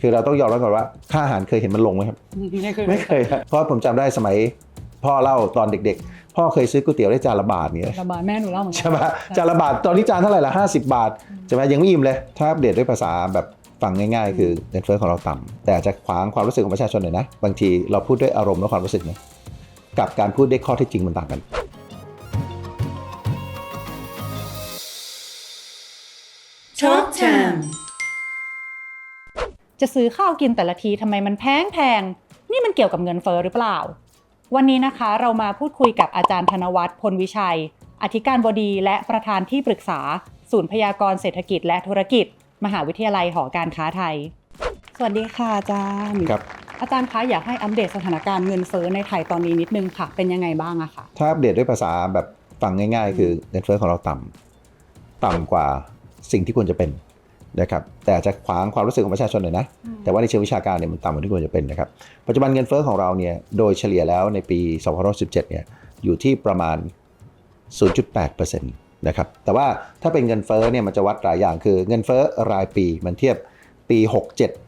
คือเราต้องยอมรับก่อนว่าค่าอาหารเคยเห็นมันลงไหมครับ ไม่เคยไม่เคยครับเพราะผมจำได้สมัยพ่อเล่าตอนเด็ก ๆ พ่อเคยซื้อก๋วยเตี๋ยวได้จานละบาทเนี่ยระบาดแม่หนูเล่าเหมือนกัใช่ไหมจานละบาทตอนนี้จานเท่าไหร่ละ50บาทใช่ไหมยังไม่อิ่มเลย ถ้าอัปเดตด้วยภาษาแบบฟังง่ายๆ คือเงินเฟ้อของเราต่ำแต่อาจจะขวางความรู้สึกของประชาชนหน่อยนะบางทีเราพูดด้วยอารมณ์และความรู้สึกเนี่ยกับการพูดด้วยข้อเท็จจริงมันต่างกัน Talk Time จะซื้อข้าวกินแต่ละทีทำไมมันแพงแพงนี่มันเกี่ยวกับเงินเฟ้อหรือเปล่า วันนี้นะคะเรามาพูดคุยกับอาจารย์ธนวัฒน์พลวิชัย อธิการบดีและประธานที่ปรึกษา ศูนย์พยากรณ์เศรษฐกิจและธุรกิจ มหาวิทยาลัยหอการค้าไทย สวัสดีค่ะอาจารย์ครับอาจารย์คะอยากให้อัปเดตสถานการณ์เงินเฟ้อในไทยตอนนี้นิดนึงค่ะ เป็นยังไงบ้างอะคะถ้าอัปเดตด้วยภาษาแบบฟังง่าย ๆ คือเงินเฟ้อของเราต่ำต่ำกว่าสิ่งที่ควรจะเป็น นะครับแต่อาจจะขวางความรู้สึกของประชาชนหน่อยนะ แต่ว่าในเชิงวิชาการเนี่ยมันต่ำกว่าที่ควรจะเป็นนะครับ ปัจจุบันเงินเฟ้อของเราเนี่ยโดยเฉลี่ยแล้วในปี 2017เนี่ยอยู่ที่ประมาณ 0.8%นะครับแต่ว่าถ้าเป็นเงินเฟ้อเนี่ยมันจะวัดหลายอย่างคือเงินเฟ้อรายปีมันเทียบปี 67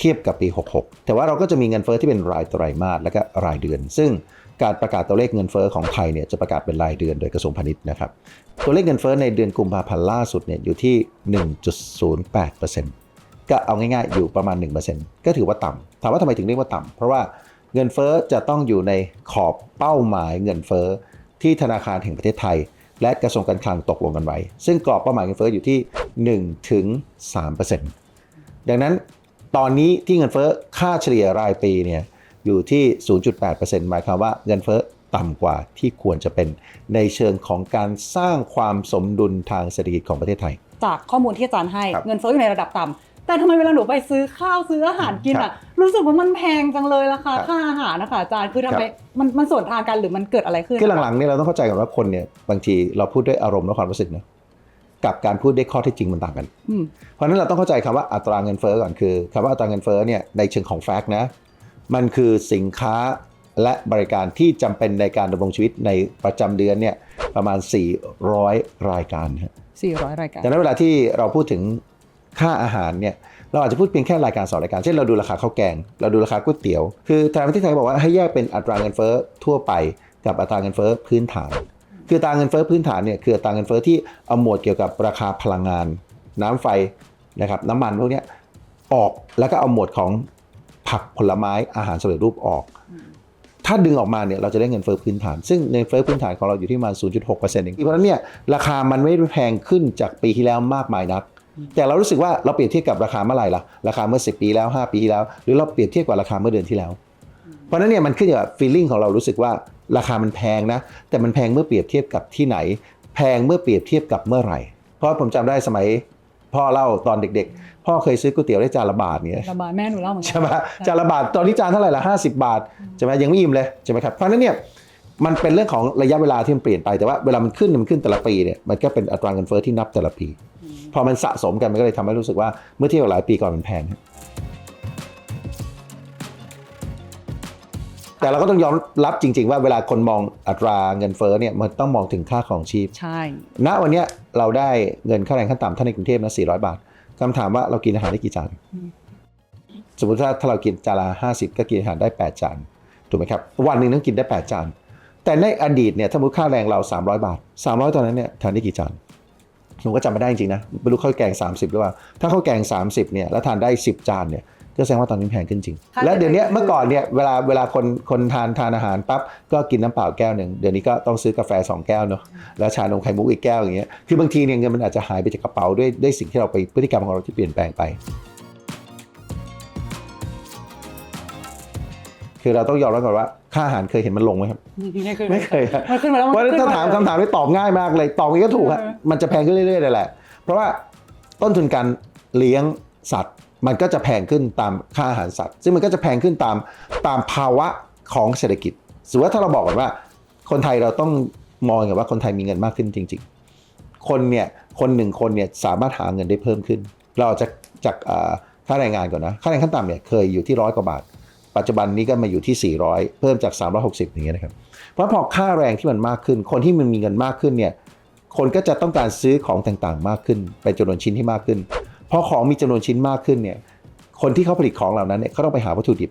เทียบกับปี 66 แต่ว่าเราก็จะมีเงินเฟ้อที่เป็นรายไตรมาสและก็รายเดือน ซึ่งการประกาศตัวเลขเงินเฟ้อของไทยเนี่ยจะประกาศเป็นรายเดือนโดยกระทรวงพาณิชย์นะครับ ตัวเลขเงินเฟ้อในเดือนกุมภาพันธ์ล่าสุดเนี่ยอยู่ที่ 1.08%ก็เอาง่ายๆอยู่ประมาณ 1%ก็ถือว่าต่ำถามว่าทำไมถึงเรียกว่าต่ำเพราะว่าเงินเฟ้อจะต้องอยู่ในขอบเป้าหมายเงินเฟ้อที่ธนาคารแห่งประเทศไทย และกระทรวงการคลังตกลงกันไว้ ซึ่งกรอบเป้าหมายเงินเฟ้ออยู่ที่1ถึง3%ดังนั้น ตอนนี้ที่เงินเฟ้อค่าเฉลี่ยรายปีเนี่ยอยู่ที่ 0.8%หมายความว่าเงินเฟ้อต่ำกว่าที่ควรจะเป็นในเชิงของการสร้างความสมดุลทางเศรษฐกิจของประเทศไทย จากข้อมูลที่อาจารย์ให้ครับเงินเฟ้ออยู่ในระดับต่ำแต่ทำไมเวลาหนูไปซื้อข้าวซื้ออาหารกินครัอะบรู้สึกว่ามันแพงจังเลยราคาครับค่าอาหารนะคะอาจารย์คือทำไมครับมันมันส่วนทางกันหรือมันเกิดอะไรขึ้นคือหลังๆเนี่ยเราต้องเข้าใจก่อนว่าคนเนี่ยบางทีเราพูดด้วยอารมณ์และความรู้สึกเนอะ กับการพูดด้วยข้อเท็จจริงมันต่างกันอืมเพราะฉะนั้นเราต้องเข้าใจคำว่าอัตราเงินเฟ้อก่อนคือคำว่าอัตราเงินเฟ้อเนี่ยในเชิงของแฟกต์นะมันคือสินค้าและบริการที่จำเป็นในการดำรงชีวิตในประจำเดือนเนี่ยประมาณ 400 รายการฮะ400 รายการดังนั้นเวลาที่เราพูดถึงค่าอาหารเนี่ยเราอาจจะพูดเพียงแค่รายการสองรายการ เช่นเราดูราคาข้าวแกง เราดูราคาก๋วยเตี๋ยว คือทางประเทศไทยบอกว่าให้แยกเป็นอัตราเงินเฟ้อทั่วไปกับอัตราเงินเฟ้อพื้นฐาน คือตาเงินเฟ้อพื้นฐานเนี่ยคือตาเงินเฟ้อที่เอาหมวดเกี่ยวกับราคาพลังงาน น้ำไฟนะครับน้ำมันพวกนี้ออกแล้วก็เอาหมวดของผักผลไม้อาหารสำเร็จรูปออก ถ้าดึงออกมาเนี่ยเราจะได้เงินเฟ้อพื้นฐาน ซึ่งเงินเฟ้อพื้นฐานของเราอยู่ที่ประมาณ 0.6%เองเพราะฉะนั้นเนี่ยราคามันไม่แพงขึ้นจากปีที่แล้วมากมายนัก แต่เรารู้สึกว่าเราเปรียบเทียบกับราคาเมื่อไหร่ล่ะราคาเมื่อ 10 ปีแล้ว 5 ปีที่แล้ว หรือเราเปรียบเทียบกับราคาเมื่อเดือนที่แล้ว เพราะฉะนั้นเนี่ยมันขึ้นอยู่กับ feeling ของเรารู้สึกว่า ราคามันแพงนะ แต่มันแพงเมื่อเปรียบเทียบกับที่ไหน แพงเมื่อเปรียบเทียบกับเมื่อไหร่ เพราะผมจำได้สมัยพ่อเล่าตอนเด็ก ๆ พ่อเคยซื้อก๋วยเตี๋ยวได้จานละบาทเนี่ยระบาดแม่หนูเล่าเหมือนกัใช่ไหมจานละบาทตอนนี้จานเท่าไหร่ละห้าสิบาทใช่ไหมยังไม่อิ่มเลยใช่ไหมครับเพราะฉะนั้นเนี่ยมันเป็นเรื่องของระยะเวลาที่มันเปลี่ยนไปแต่ว่าเวลามันขึ้นมันขึ้นแต่ละปีเนี่ยมันก็เป็นอัตราเงินเฟ้อที่นับแต่ละปี พอมันสะสมกันมันก็เลยทำให้รู้สึกว่าเมื่อเทียบกับหลายปีก่อนมันแพง แต่เราก็ต้องยอมรับจริง ๆ ว่าเวลาคนมองอัตราเงินเฟ้อเนี่ยมันต้องมองถึงค่าของชีพใช่ ณวันเนี้ยเราได้เงินค่าแรงขั้นต่ำถ้าในกรุงเทพนะ400 บาทคำถามว่าเรากินอาหารได้กี่จาน สมมติถ้าถ้าเรากินจานละ50 ก็กินอาหารได้ 8 จานถูกไหมครับวันหนึ่งต้องกินได้ 8 จาน แต่ในอดีตเนี่ยถ้ามุติค่าแรงเรา 300 บาท 300 ตอนนั้นเนี่ยทานได้กี่จานผมก็จำไม่ได้จริงๆนะไม่รู้ข้าวแกง 30 หรือเปล่าถ้าข้าวแกง 30เนี่ยแล้วทานได้ 10 จานเนี่ย ก็แสดงว่าตอนนี้แพงขึ้นจริงค่ะและเดี๋ยวนี้เมื่อก่อนเนี่ยเวลาเวลาคนคนทานทานอาหารปั๊บก็กินน้ำเปล่าแก้วหนึ่งเดี๋ยวนี้ก็ต้องซื้อกาแฟสองแก้วเนาะแล้วชานมไข่มุกอีกแก้วอย่างเงี้ยคือบางทีเนี่ยเงินมันอาจจะหายไปจากกระเป๋าด้วยด้วยสิ่งที่เราไปพฤติกรรมของเราที่เปลี่ยนแปลงไป คือเราต้องยอมรับก่อนว่าค่าอาหารเคยเห็นมันลงไหมครับ ไม่เคยไม่เคยครับมันขึ้นมาแล้วเพราะฉะนั้นขึ้ถ้านถามคำถามนี้ตอบง่ายมากเลยตอบงี้ก็ถูกฮะเออมันจะแพงขึ้นเรื่อยๆเลยแหละ เพราะว่าต้นทุนการเลี้ยงสัตว์ มันก็จะแพงขึ้นตามค่าอาหารสัตว์ ซึ่งมันก็จะแพงขึ้นตามตามภาวะของเศรษฐกิจสมมติว่าถ้าเราบอกก่อนว่า คนไทยเราต้องมองอย่างว่าคนไทยมีเงินมากขึ้นจริง ๆ คนเนี่ยคนหนึ่งคนเนี่ยสามารถหาเงินได้เพิ่มขึ้น เราจะจากค่าแรงงานก่อนนะค่าแรงขั้นต่ำเนี่ยเคยอยู่ที่ร้อยกว่าบาท ปัจจุบันนี้ก็มาอยู่ที่ 400 เพิ่มจาก 360 อย่างเงี้ยนะครับ เพราะพอค่าแรงที่มันมากขึ้น คนที่มันมีเงินมากขึ้นเนี่ยคนก็จะต้องการซื้อของต่างๆ มากขึ้นเป็นจำนวนชิ้นที่มากขึ้น พอของมีจำนวนชิ้นมากขึ้นเนี่ยคคนที่เขาผลิตของเหล่านั้นเนี่ยเขาต้องไปหาวัตถุดิบ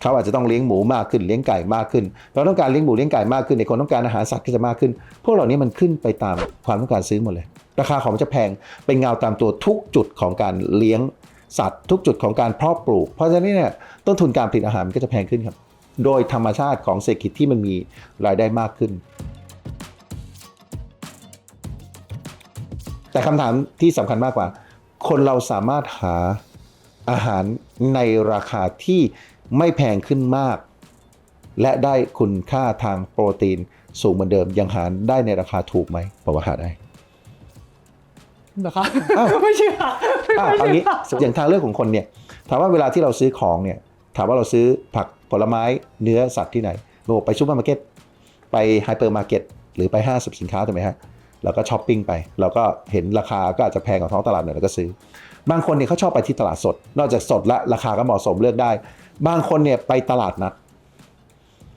เขาอาจจะต้องเลี้ยงหมูมากขึ้นเลี้ยงไก่มากขึ้น เราต้องการเลี้ยงหมูเลี้ยงไก่มากขึ้นในคนต้องการอาหารสัตว์ก็จะมากขึ้น พวกเหล่านี้มันขึ้นไปตามความต้องการซื้อหมดเลย ราคาของมันจะแพงเป็นเงาตามตัวทุกจุดของการเลี้ยงสัตว์ทุกจุดของการเพาะปลูก เพราะฉะนั้นเนี่ยต้นทุนการผลิตอาหารมันก็จะแพงขึ้นครับ โดยธรรมชาติของเศรษฐกิจที่มันมีรายได้มากขึ้น แต่คำถามที่สำคัญมากกว่า คนเราสามารถหาอาหารในราคาที่ไม่แพงขึ้นมาก และได้คุณค่าทางโปรตีนสูงเหมือนเดิมยังหาได้ในราคาถูกไหมผมว่าหาได้เหรอคะอ้าวไม่เชื่ออะไม่เอาเชื่งี้ออย่างทางเลือกของคนเนี่ยถามว่าเวลาที่เราซื้อของเนี่ยถามว่าเราซื้อผักผลไม้เนื้อสัตว์ที่ไหนโบไปซูเปอร์มาร์เก็ตไปไฮเปอร์มาร์เก็ตหรือไปห้างสรรพสินค้าถูกไหมฮะ เราก็ช้อปปิ้งไปเราก็เห็นราคาก็อาจจะแพงกว่าท้องตลาดหน่อยเราก็ซื้อ บางคนเนี่ยเขาชอบไปที่ตลาดสด นอกจากสดและราคาก็เหมาะสมเลือกได้ บางคนเนี่ยไปตลาดนัด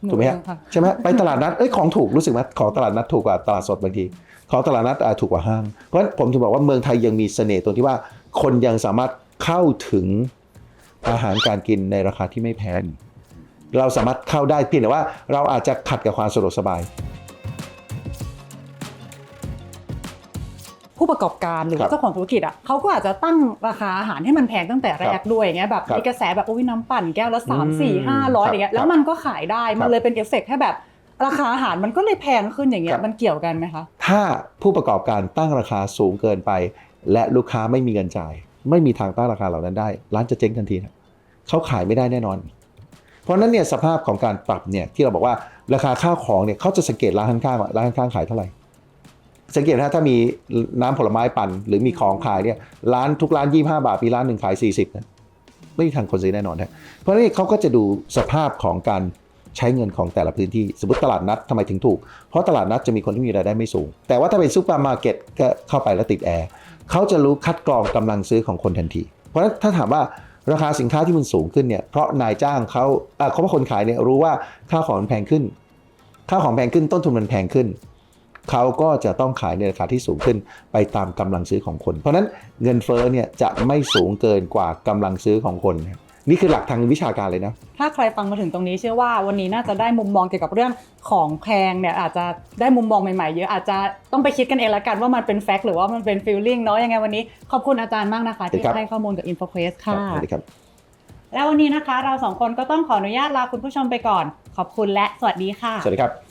ถูกไหมฮะค่ะใช่ไหมไปตลาดนัดเอ้ยของถูกรู้สึกไหมของตลาดนัดถูกกว่าตลาดสดบางที ของตลาดนัดอาจถูกกว่าห้าง เพราะฉะนั้นผมถึงบอกว่าเมืองไทยยังมีเสน่ห์ตรงที่ว่า คนยังสามารถเข้าถึงอาหารการกินในราคาที่ไม่แพงเราสามารถเข้าได้เพียงแต่ว่าเราอาจจะขัดกับความสะดวกสบาย ผู้ประกอบการหรือครัว่าบเจ้าของธุรกิจอะเขาก็อาจจะตั้งราคาอาหารให้มันแพงตั้งแต่แรครักบด้วยอย่างเงี้ยแบบครับมีกระแสแบบโอ้ยน้ำปั่นแก้วละสามอืมสี่ห้าร้อยครับอย่างเงี้ยแล้วครับมันก็ขายได้ครัมันบเลยเป็นเอฟเฟกต์ให้แบบราคาอาหารมันก็เลยแพงขึ้นอย่างเงี้ครัยบมันเกี่ยวกันไหมคะถ้าผู้ประกอบการตั้งราคาสูงเกินไป และลูกค้าไม่มีเงินจ่าย ไม่มีทางตั้งราคาเหล่านั้นได้ ร้านจะเจ๊งทันทีนะเขาขายไม่ได้แน่นอน เพราะฉะนั้นเนี่ยสภาพของการปรับเนี่ยที่เราบอกว่าราคาข้าวของเนี่ยเขาจะสังเกตร้านข้างๆว่าร้านข้างๆขายเท่าไหร่ สังเกตนะถ้ามีน้ำผลไม้ปั่นหรือมีของขายเนี่ยร้านทุกร้าน 25 บาท มีร้านหนึ่งขาย 40นะไม่มีทางคนซื้อแน่นอนนะเพราะนั้นเขาก็จะดูสภาพของการใช้เงินของแต่ละพื้นที่ สมมติตลาดนัดทำไมถึงถูก เพราะตลาดนัดจะมีคนที่มีรายได้ไม่สูง แต่ว่าถ้าเป็นซูเปอร์มาร์เก็ตก็เข้าไปแล้วติดแอร์เขาจะรู้คัดกรองกำลังซื้อของคนทันที เพราะฉะนั้นถ้าถามว่าราคาสินค้าที่มันสูงขึ้นเนี่ยเพราะนายจ้างเขาอ่าเขาว่าคนขายเนี่ยรู้ว่าค่าของมันแพงขึ้น ค่าของแพงขึ้นต้นทุนมันแพงขึ้น เขาก็จะต้องขายในราคาที่สูงขึ้นไปตามกำลังซื้อของคน เพราะฉะนั้นเงินเฟ้อเนี่ยจะไม่สูงเกินกว่ากำลังซื้อของคนนะนี่คือหลักทางวิชาการเลยนะ ถ้าใครฟังมาถึงตรงนี้เชื่อว่าวันนี้น่าจะได้มุมมองเกี่ยวกับเรื่องของแพงเนี่ยอาจจะได้มุมมองใหม่ๆเยอะอาจจะต้องไปคิดกันเองละกันว่ามันเป็นแฟกต์หรือว่ามันเป็นฟีลลิ่งเนาะยังไงวันนี้ขอบคุณอาจารย์มากนะคะ ที่ครับให้ข้อมูลกับ InfoQuest ครัค่ะบสวัสดีครับแล้ววันนี้นะคะเราสองคนก็ต้องขออนุญาตลาคุณผู้ชมไปก่อน ขอบคุณและสวัสดีค่ะ สวัสดีครับ